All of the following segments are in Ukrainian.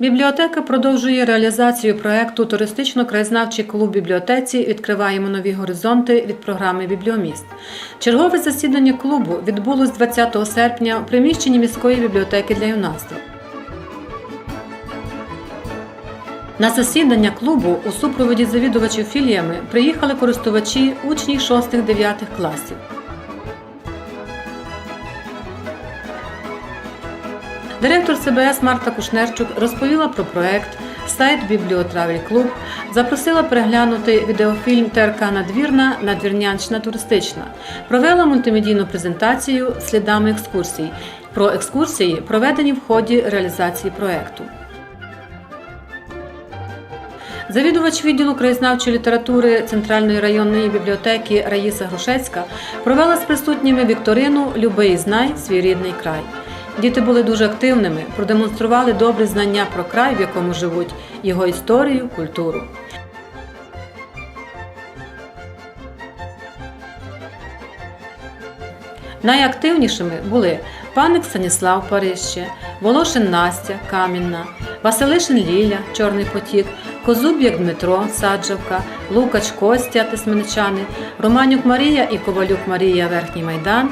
Бібліотека продовжує реалізацію проекту Туристично-краєзнавчий клуб бібліотеці Відкриваємо нові горизонти від програми Бібліоміст. Чергове засідання клубу відбулось 20 серпня у приміщенні міської бібліотеки для юнацтва. На засідання клубу у супроводі завідувачів філіями приїхали користувачі учні 6-9 класів. Директор ЦБС Марта Кушнерчук розповіла про проект, сайт Бібліотравель Клуб, запросила переглянути відеофільм ТРК Надвірна Надвірнянщина туристична, провела мультимедійну презентацію слідами екскурсій. Про екскурсії, проведені в ході реалізації проекту. Завідувач відділу краєзнавчої літератури Центральної районної бібліотеки Раїса Грушецька провела з присутніми вікторину Любий знай свій рідний край. Діти були дуже активними, продемонстрували добрі знання про край, в якому живуть, його історію, культуру. Найактивнішими були паник Станіслав Парище, Волошин Настя Камінна, Василишин Ліля Чорний потік, Козуб'як Дмитро Саджавка, Лукач Костя Тисменичани, Романюк Марія і Ковалюк Марія Верхній Майдан,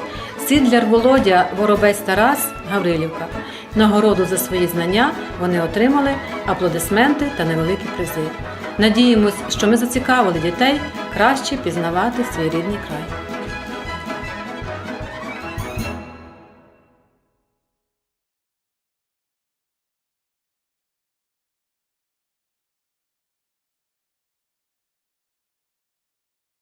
Сідляр Володя Воробець Тарас Гаврилівка. Нагороду за свої знання вони отримали аплодисменти та невеликі призи. Надіємось, що ми зацікавили дітей краще пізнавати свій рідний край.